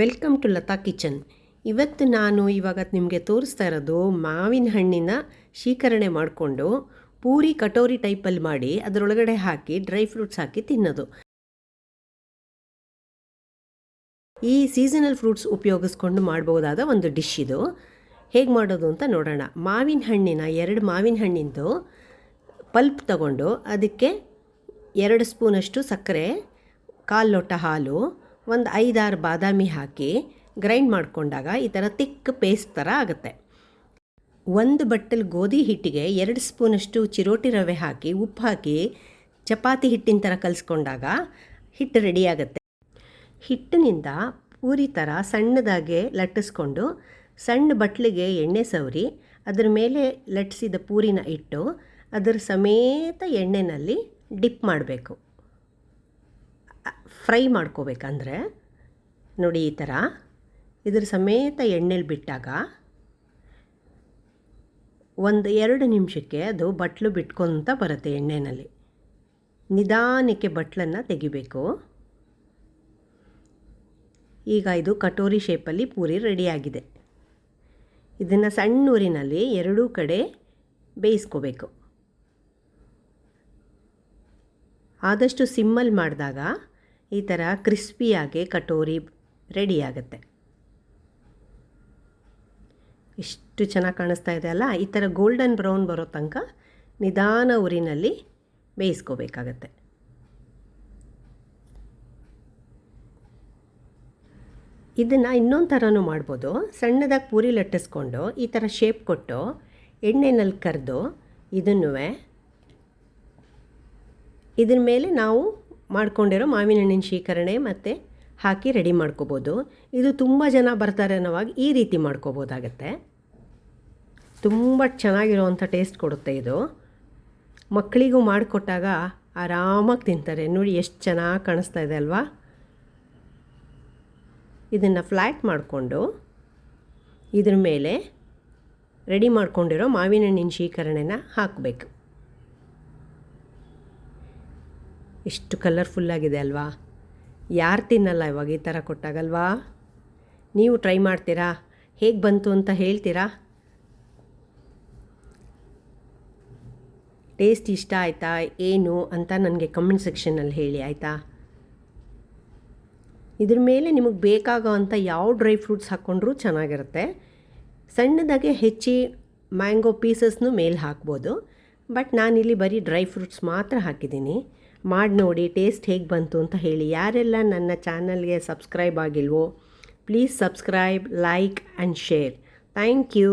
Welcome to Lata kitchen. ಇವತ್ತು ನಾನು ಇವಾಗ ನಿಮಗೆ ತೋರಿಸ್ತಾ ಇರೋದು ಮಾವಿನ ಹಣ್ಣಿನ ಶೀಕರಣೆ ಮಾಡಿಕೊಂಡು ಪೂರಿ ಕಟೋರಿ ಟೈಪಲ್ಲಿ ಮಾಡಿ ಅದರೊಳಗಡೆ ಹಾಕಿ, ಡ್ರೈ ಫ್ರೂಟ್ಸ್ ಹಾಕಿ ತಿನ್ನೋದು. ಈ ಸೀಸನಲ್ ಫ್ರೂಟ್ಸ್ ಉಪಯೋಗಿಸ್ಕೊಂಡು ಮಾಡ್ಬೋದಾದ ಒಂದು ಡಿಶ್ ಇದು. ಹೇಗೆ ಮಾಡೋದು ಅಂತ ನೋಡೋಣ. ಮಾವಿನ ಹಣ್ಣಿನ, ಎರಡು ಮಾವಿನ ಹಣ್ಣಿಂದು ಪಲ್ಪ್ ತಗೊಂಡು ಅದಕ್ಕೆ ಎರಡು ಸ್ಪೂನಷ್ಟು ಸಕ್ಕರೆ, ಕಾಲು ಲೋಟ ಹಾಲು ಒಂದು ಐದಾರು ಬಾದಾಮಿ ಹಾಕಿ ಗ್ರೈಂಡ್ ಮಾಡಿಕೊಂಡಾಗ ಈ ಥರ ತಿಕ್ ಪೇಸ್ಟ್ ಥರ ಆಗುತ್ತೆ. ಒಂದು ಬಟ್ಟಲ್ ಗೋಧಿ ಹಿಟ್ಟಿಗೆ ಎರಡು ಸ್ಪೂನಷ್ಟು ಚಿರೋಟಿ ರವೆ ಹಾಕಿ, ಉಪ್ಪು ಹಾಕಿ, ಚಪಾತಿ ಹಿಟ್ಟಿನ ಥರ ಕಲಿಸ್ಕೊಂಡಾಗ ಹಿಟ್ಟು ರೆಡಿಯಾಗುತ್ತೆ ಹಿಟ್ಟಿನಿಂದ ಪೂರಿ ಥರ ಸಣ್ಣದಾಗೆ ಲಟ್ಟಿಸ್ಕೊಂಡು ಸಣ್ಣ ಬಟ್ಲಿಗೆ ಎಣ್ಣೆ ಸವರಿ, ಅದರ ಮೇಲೆ ಲಟ್ಟಿಸಿದ ಪೂರಿನ ಇಟ್ಟು ಅದರ ಸಮೇತ ಎಣ್ಣೆಯಲ್ಲಿ ಡಿಪ್ ಮಾಡಬೇಕು. ಫ್ರೈ ಮಾಡ್ಕೋಬೇಕಂದ್ರೆ ನೋಡಿ ಈ ಥರ ಇದ್ರ ಸಮೇತ ಎಣ್ಣೆಲಿ ಬಿಟ್ಟಾಗ ಒಂದು ಎರಡು ನಿಮಿಷಕ್ಕೆ ಅದು ಬಟ್ಲು ಬಿಟ್ಕೊತ ಬರುತ್ತೆ ಎಣ್ಣೆಯಲ್ಲಿ ನಿಧಾನಕ್ಕೆ ಬಟ್ಲನ್ನು ತೆಗಿಬೇಕು. ಈಗ ಇದು ಕಟೋರಿ ಶೇಪಲ್ಲಿ ಪೂರಿ ರೆಡಿಯಾಗಿದೆ. ಇದನ್ನು ಸಣ್ಣ ಊರಿನಲ್ಲಿ ಎರಡೂ ಕಡೆ ಬೇಯಿಸ್ಕೋಬೇಕು. ಆದಷ್ಟು ಸಿಮ್ಮಲ್ಲಿ ಮಾಡಿದಾಗ ಈ ಥರ ಕ್ರಿಸ್ಪಿಯಾಗಿ ಕಟೋರಿ ರೆಡಿಯಾಗುತ್ತೆ ಎಷ್ಟು ಚೆನ್ನಾಗಿ ಕಾಣಿಸ್ತಾ ಇದೆ ಅಲ್ಲ? ಈ ಥರ ಗೋಲ್ಡನ್ ಬ್ರೌನ್ ಬರೋ ತನಕ ನಿಧಾನ ಉರಿನಲ್ಲಿ ಬೇಯಿಸ್ಕೋಬೇಕಾಗತ್ತೆ. ಇದನ್ನು ಇನ್ನೊಂದು ಥರನೂ ಮಾಡ್ಬೋದು. ಸಣ್ಣದಾಗಿ ಪೂರಿ ಲಟ್ಟಿಸ್ಕೊಂಡು ಈ ಥರ ಶೇಪ್ ಕೊಟ್ಟು ಎಣ್ಣೆನಲ್ಲಿ ಕರೆದು ಇದನ್ನೂ ಇದ್ರ ಮೇಲೆ ನಾವು ಮಾಡ್ಕೊಂಡಿರೋ ಮಾವಿನ ಹಣ್ಣಿನ ಶೀಕರಣೆ ಮತ್ತು ಹಾಕಿ ರೆಡಿ ಮಾಡ್ಕೋಬೋದು. ಇದು ತುಂಬ ಜನ ಬರ್ತಾರೆ ಅನ್ನೋವಾಗ ಈ ರೀತಿ ಮಾಡ್ಕೋಬೋದಾಗತ್ತೆ. ತುಂಬ ಚೆನ್ನಾಗಿರೋವಂಥ ಟೇಸ್ಟ್ ಕೊಡುತ್ತೆ ಇದು. ಮಕ್ಕಳಿಗೂ ಮಾಡಿಕೊಟ್ಟಾಗ ಆರಾಮಾಗಿ ತಿಂತಾರೆ. ನೋಡಿ, ಎಷ್ಟು ಚೆನ್ನಾಗಿ ಕಾಣಿಸ್ತಾ ಇದೆ ಅಲ್ವಾ? ಇದನ್ನು ಫ್ಲ್ಯಾಟ್ ಮಾಡಿಕೊಂಡು ಇದ್ರ ಮೇಲೆ ರೆಡಿ ಮಾಡ್ಕೊಂಡಿರೋ ಮಾವಿನ ಹಣ್ಣಿನ ಶೀಕರಣೆನ ಹಾಕಬೇಕು. ಎಷ್ಟು ಕಲರ್ಫುಲ್ಲಾಗಿದೆ ಅಲ್ವಾ? ಯಾರು ತಿನ್ನಲ್ಲ ಇವಾಗ ಈ ಥರ ಕೊಟ್ಟಾಗಲ್ವಾ? ನೀವು ಟ್ರೈ ಮಾಡ್ತೀರಾ? ಹೇಗೆ ಬಂತು ಅಂತ ಹೇಳ್ತೀರಾ? ಟೇಸ್ಟ್ ಇಷ್ಟ ಆಯಿತಾ, ಏನು ಅಂತ ನನಗೆ ಕಮೆಂಟ್ ಸೆಕ್ಷನಲ್ಲಿ ಹೇಳಿ, ಆಯಿತಾ? ಇದ್ರ ಮೇಲೆ ನಿಮಗೆ ಬೇಕಾಗೋ ಅಂಥ ಯಾವ ಡ್ರೈ ಫ್ರೂಟ್ಸ್ ಹಾಕ್ಕೊಂಡ್ರೂ ಚೆನ್ನಾಗಿರುತ್ತೆ. ಸಣ್ಣದಾಗೆ ಹೆಚ್ಚಿ ಮ್ಯಾಂಗೋ ಪೀಸಸ್ನು ಮೇಲೆ ಹಾಕ್ಬೋದು. ಬಟ್ ನಾನಿಲ್ಲಿ ಬರೀ ಡ್ರೈ ಫ್ರೂಟ್ಸ್ ಮಾತ್ರ ಹಾಕಿದ್ದೀನಿ. ಮಾಡಿ ನೋಡಿ, ಟೇಸ್ಟ್ ಹೇಗೆ ಬಂತು ಅಂತ ಹೇಳಿ. ಯಾರೆಲ್ಲ ನನ್ನ ಚಾನಲ್ಗೆ subscribe ಆಗಿಲ್ವೋ, please subscribe, like and share. Thank you.